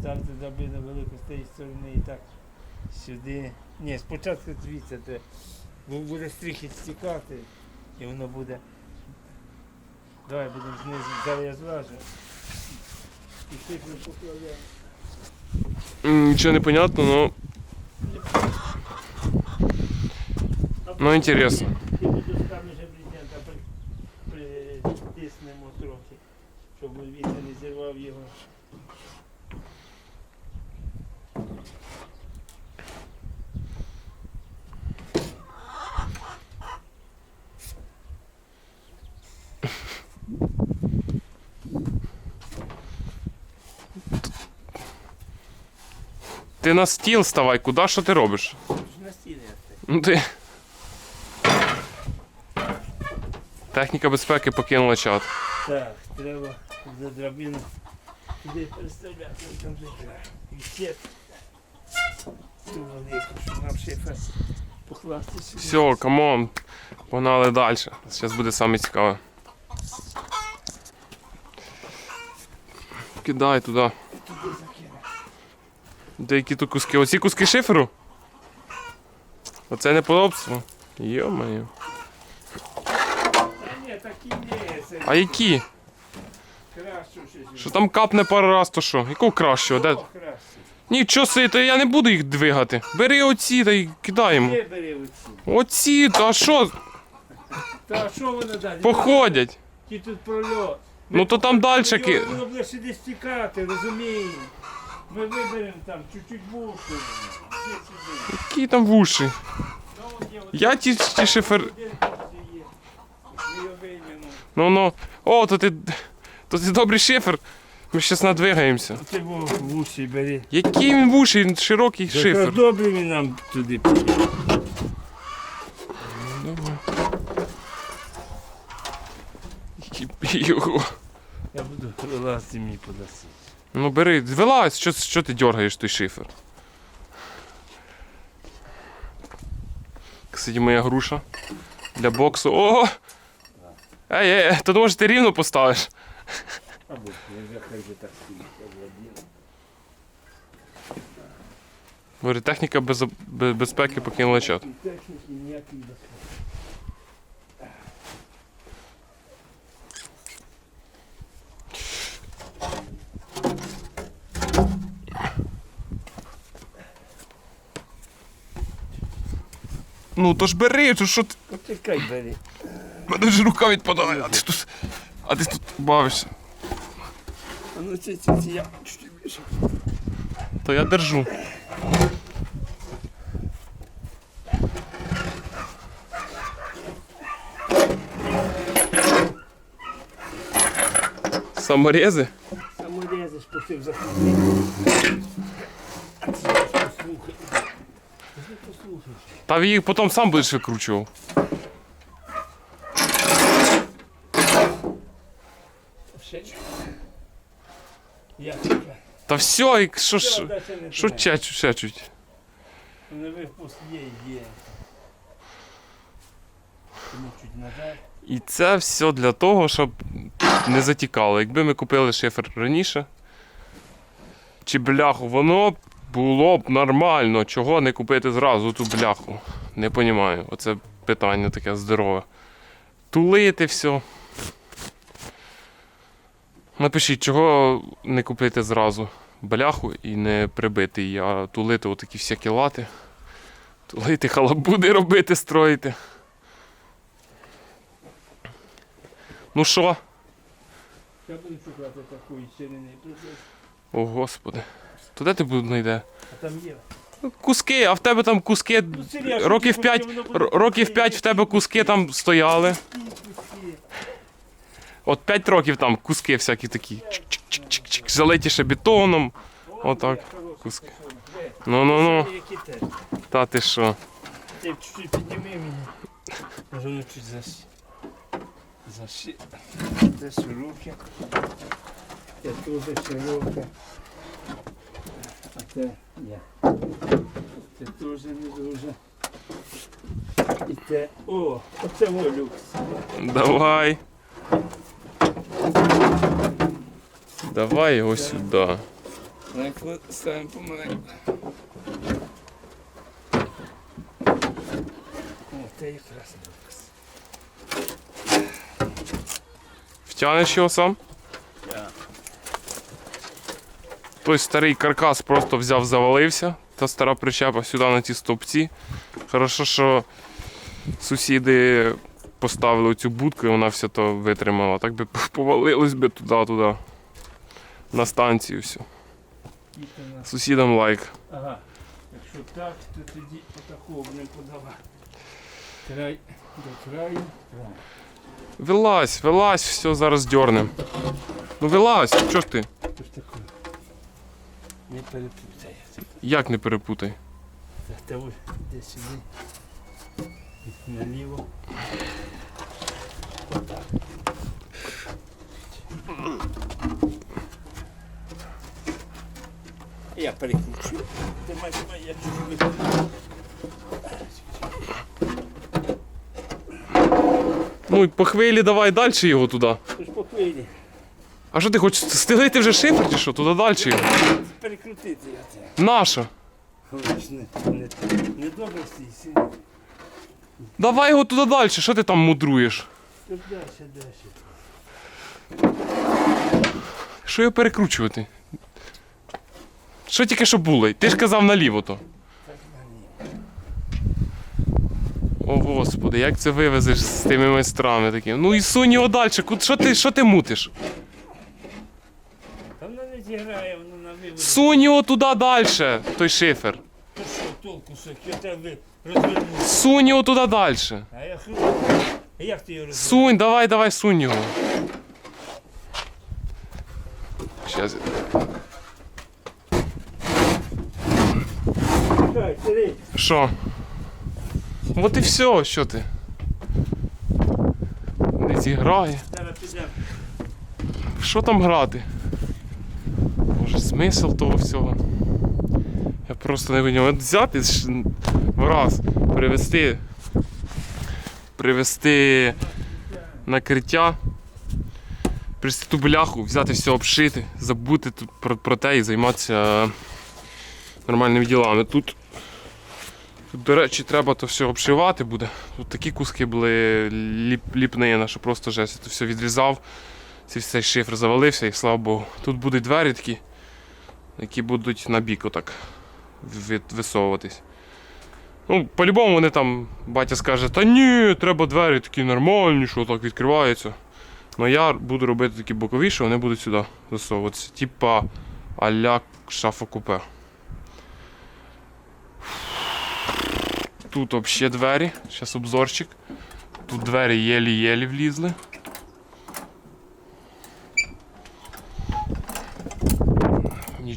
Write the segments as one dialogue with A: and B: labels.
A: ставте драбину велику з тієї сторони і так сюди. Ні, спочатку звідси, те, буде стріхи стікати і воно буде. Давай будемо знизу, зараз я зважу. І цифру покладемо.
B: Нічого не понятно, но Ну, інтересно.
A: І ми досками вже брезента притиснемо трохи, щоб вітер не зірвав його.
B: Ти на стіл ставай, куди що ти робиш?
A: На стіни я
B: Ну ти. Техніка безпеки покинула чат.
A: Так, треба за драбину туди переставляти, там же. Ту велику, щоб нам шифер покласти сюди.
B: Все, камон. Погнали далі. Зараз буде саме цікаве. Кидай туди. Деякі тут куски. Оці куски шиферу? Оце. Йо-моє.
A: Такі ні, це
B: А які? Що там капне пару раз, то що? Якого кращого? Де? Нічого си, то я не буду їх двигати. Бери оці та й кидаємо.
A: Оці?
B: Та що?
A: Та що воно далі?
B: Походять.
A: Ті тут прольот.
B: Ну то там далі.
A: Воно буде сюди стікати, розумієш? Ми виберемо там чуть-чуть. Де?
B: Які там вуші?
A: Ну,
B: Я ті, ті шифер. Ну ну. О, то ти. То ти добрий шифер. Ми щас надвигаємося.
A: Ти вуші бери.
B: Який він вуші, він широкий шифер.
A: добре він нам туди піде.
B: Його.
A: Я буду вилазити мені подаси.
B: Ну бери, вилазь, що, що ти дергаєш той шифер? Кстати, моя груша для боксу. О! Ей, ей, то може ти рівно поставиш. Говорю, техніка без, без, безпеки покинула чат.
A: Техніки ніякої безпеки.
B: Ну то ж бери, то що ти.
A: Почекай, бери.
B: Мене вже рука відпадає, а ти тут. А ти тут бавишся.
A: А ну це, це, це я чуть більше.
B: То я держу. Саморези?
A: Саморези ж пустив заходити. А це ж послухай.
B: Та їх потім сам будеш викручував.
A: Я.
B: Та все, і що ж. Що
A: знаю.
B: чать, ще чуть.
A: Не випуск є, є. Тому чуть назад.
B: І це все для того, щоб не затікало. Якби ми купили шифер раніше, чи бляху, воно було б нормально. Чого не купити зразу ту бляху? Не розумію. Оце питання таке здорове. Тулити все. Напишіть, чого не купити зразу бляху і не прибити її, а тулити отакі всякі лати. Тулити халабуди робити, строїти. Ну що?
A: Я буду шукати такої ширини.
B: О, господи. То де ти буду знайде?
A: А там є.
B: Куски, а в тебе там куски. Років
A: ті
B: 5,
A: куски, воно буде
B: років 5 в тебе куски там стояли. От 5 років там куски всякі такі. Чик-чик-чик-чик. Залиті ще бетоном. Отак, куски. Ну-ну-ну. Та ти що?
A: Ти чуть-чуть підніми мене. Може воно чуть заши. Заши. Це широке. Це дуже широке. А це ні. Це теж не дуже. І це. О, оце мой люкс.
B: Давай. Давай його сюди.
A: Легко ставимо помаленьку. О, це якраз доказ.
B: Втягнеш його сам?
A: Так.
B: Той старий каркас просто взяв, завалився. Та стара причепа сюди на ті стовпці. Хорошо, що сусіди поставили цю будку і вона все то витримала. Так би повалилось би туди, туди. На станцію все. Сусідам лайк.
A: Ага. Якщо так, то тоді отакого не подавати. Край до краю.
B: Вилазь, вилазь, все, зараз дьорнем. Ну вилазь, чого ж ти?
A: Що ж таке? Не перепутай.
B: Як не перепутай?
A: Та ось де сюди. І Наліво. Отак. Я перекручу. Ти маєш я викручу.
B: Ну і по хвилі давай далі його туди.
A: Ти ж по хвилі.
B: А що ти хочеш стелити вже шифер чи що? Туди далі його?
A: Перекрутити я це.
B: Наша.
A: Ось не, не, не добре стій, сиди.
B: Давай його туди далі, що ти там мудруєш?
A: Тут далі, далі.
B: Що його перекручувати? Що тільки що було? Ти ж казав наліво то. О господи, як це вивезеш з тими майстрами такими? Ну і сунь його далі. Що ти, що ти мутиш?
A: Та вона не зіграє, вона.
B: Сунь його туди далі, той шифер.
A: То що толку, що я тебе розвернув?
B: Сунь його туди далі.
A: А я ху... А як ти його розвернув?
B: Сунь, давай, давай, сунь його. Щас.
A: Чекай, сиди.
B: Що? От і все, що ти? Не зіграє.
A: Зараз підемо.
B: Що там грати? Смисл того всього? Я просто не виню. От взяти ж в раз, привезти, привезти накриття, привезти ту бляху, взяти все обшити, забути тут про, про те і займатися нормальними ділами. Тут, тут, до речі, треба то все обшивати буде. Тут такі куски були ліп, ліпнина, що просто жесть. Я то все відрізав цей шифр завалився і слава Богу. Тут будуть двері такі, які будуть на бік отак висовуватись. Ну, по-любому вони там, батя скаже, та ні, треба двері такі нормальні, що так відкриваються. Ну я буду робити такі бокові, що вони будуть сюди засовуватися. Типа а-ля шафа купе. Тут взагалі двері, зараз обзорчик. Тут двері єлі-єлі влізли.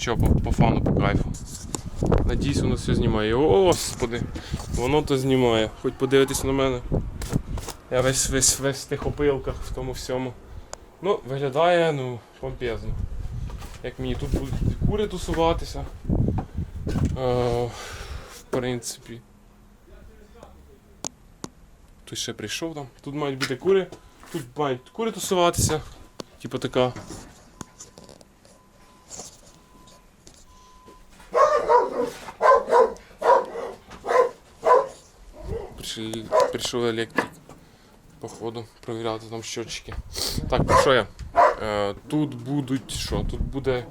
B: Нічого, по, по фану, по кайфу. Надіюсь, воно все знімає. О, Господи, воно то знімає. Хоч подивитись на мене. Я весь весь весь в тих опилках, в тому всьому. Ну, виглядає, ну, помпезно. Як мені тут будуть кури тусуватися. Е, в принципі. Тут ще прийшов там. Тут мають бути кури. Тут мають кури тусуватися. Типу така Прийшли, прийшов електрик, походу, провіряти там щотчики. Так, про що я? Е, тут будуть що? Тут буде.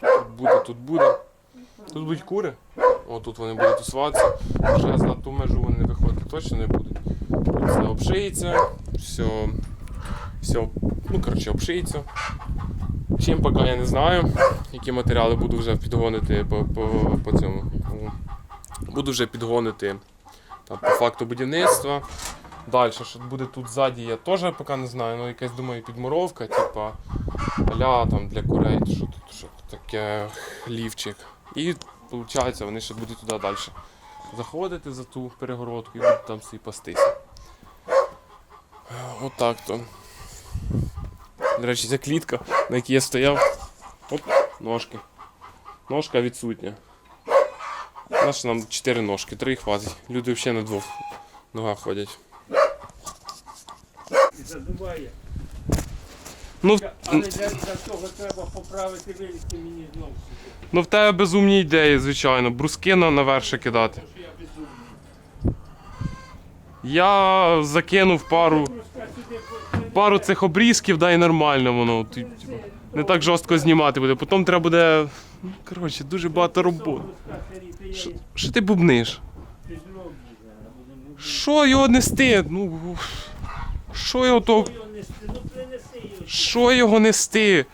B: Тут буде, тут буде. Тут будуть кури. О, тут вони будуть тусуватися. Вже за ту межу вони виходити точно не будуть. Тут все обшиється, все. Все, ну коротше, обшиється. Чим поки я не знаю, які матеріали буду вже підгонити по, по, по цьому. Буду вже підгонити там, по факту будівництва. Далі, що буде тут ззаді, я теж поки не знаю, ну якась думаю підмуровка, типа аля там для курей, що тут що таке хлівчик. І виходить, вони ще будуть туди далі заходити за ту перегородку і будуть там собі пастися. Отак то. До речі, ця клітка, на якій я стояв. Оп, ножки. Ножка відсутня. Наші нам чотири ножки, три хватить. Люди взагалі на двох ногах ходять.
A: Задуває.
B: Ну,
A: Але для, для цього треба поправити вилізти мені знову сюди.
B: ну в тебе безумні ідеї, звичайно. Бруски на, наверх ще кидати.
A: Тому що я безумний.
B: Я закинув пару,
A: Бруска сюди по-
B: пару цих обрізків, да і нормально воно. Ти- типу, Не так жорстко знімати буде. Потім треба буде. Ну, коротше, дуже багато роботи. Що- ти бубниш? Що його нести? Ну. Що його то.
A: Ну.
B: Що його нести?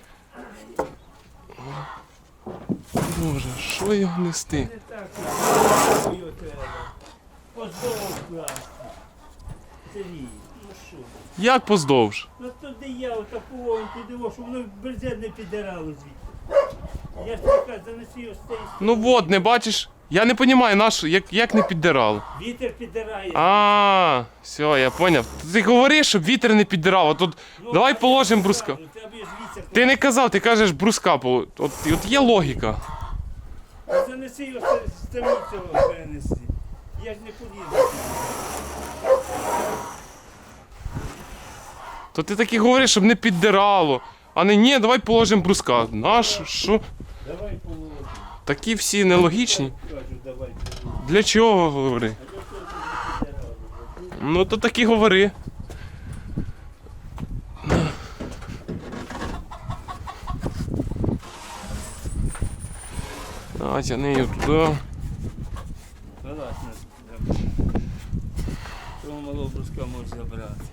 B: Боже, що його нести?
A: Ну?
B: Як поздовж?
A: Ну то де я отакого, туди, о, щоб воно берзе не підирало звідти. Я ж кажу, занеси його з цієї
B: Ну от, не бачиш? Я не розумію, наш, як, як не піддирало.
A: Вітер підирає.
B: А, все, я поняв. Ти говориш, щоб вітер не піддирав. А тут
A: Ну,
B: давай
A: так,
B: положимо бруска.
A: Треба ж вітер.
B: Ти не казав, ти кажеш бруска. поло- От, от є логіка.
A: Занеси його з цього перенеси. Я ж не полізу.
B: То ти таки говориш, щоб не піддирало. А не ні, давай положимо бруска. Наш, що?
A: Давай положимо.
B: Такі всі нелогічні.
A: Давай.
B: Для чого говори? Ну то таки говори. А, тяни її туди.
A: Согласна. Малого бруска можеш забрати.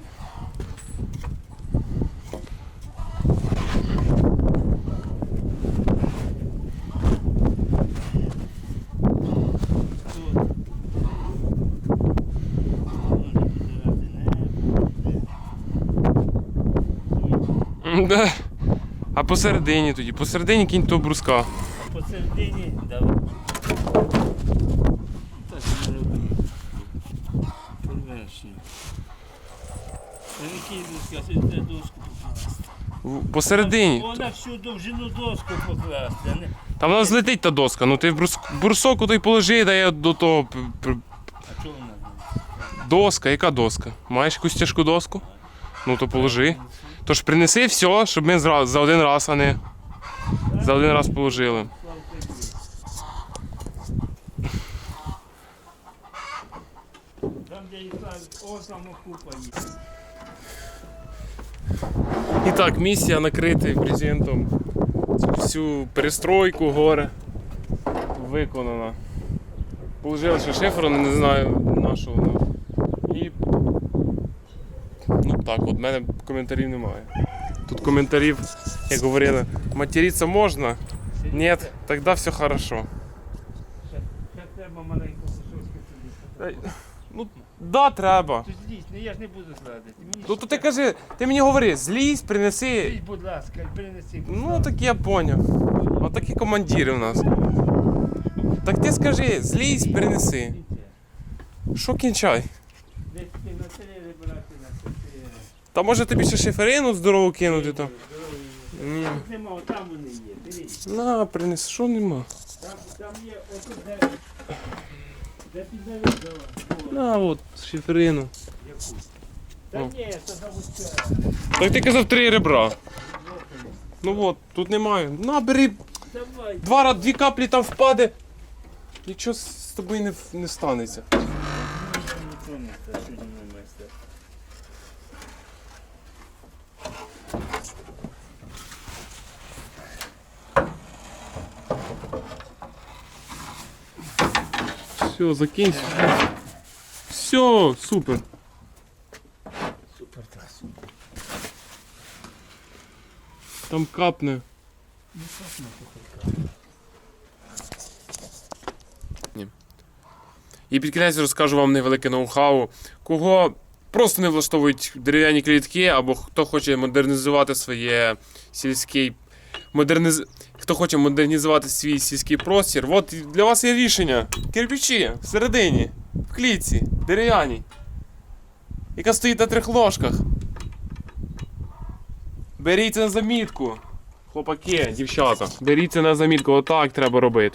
A: Тут. Можна підбирати небо.
B: Да. А посередині тоді, посередині кінь того бруска.
A: Посередині давай. Так не роби. Порвешся. Великий доска, це де доску покласти.
B: В- Посередині.
A: Вона всю довжину доску покласти, а не.
B: Там вона злетить та доска, ну ти в брус... брусок той положи, да я до того. п- п-
A: А чого вона?
B: Доска, яка доска? Маєш якусь тяжку доску? Ну то положи. Тож принеси все, щоб ми за один раз, а за один раз положили.
A: І
B: так, місія накрити брезентом всю перестройку гори виконана. Положили ще шиферу, не знаю на що воно. І. Ну так, от в мене коментарів немає. Тут коментарів, як говорили, материться можна? Ні, тоді все хорошо.
A: Треба маленьку.
B: Ну, да, треба.
A: Ти злізь, ну я ж не буду. Мені
B: Ну то ти кажи, ти мені говори, злізь, принеси.
A: Злізь, будь ласка, принеси.
B: Ну так я поняв. Отакі командири у нас. Так ти скажи, злізь, перенеси. Що кінчай?
A: Десь ти на
B: Та може тобі ще шиферину здорову кинути там. Ні.
A: Тут нема, там вони є.
B: На, принеси, що нема.
A: Там, там є отут де. Де ти завідала?
B: На, от, шиферину.
A: Яку? Та
B: О.
A: ні, це заводська.
B: Так ти казав три ребра. Ну от, тут немає. На, бери,
A: Давай.
B: два, ра- дві каплі там впаде. Нічого з тобою не, в- не станеться.
A: Нічого не стає, що не майстер.
B: Все, закінчив. Все, супер.
A: Супер трасу.
B: Там капне.
A: Ну, так, ну,
B: І під кінець розкажу вам невелике ноу-хау, кого просто не влаштовують дерев'яні клітки, або хто хоче модернізувати своє сільський модерниз... хто хоче модернізувати свій сільський простір. От для вас є рішення. Кирпичі всередині, в клітці, дерев'яні, яка стоїть на трьох ложках. Беріть це на замітку. Хлопаки, дівчата, беріть це на замітку, отак треба робити.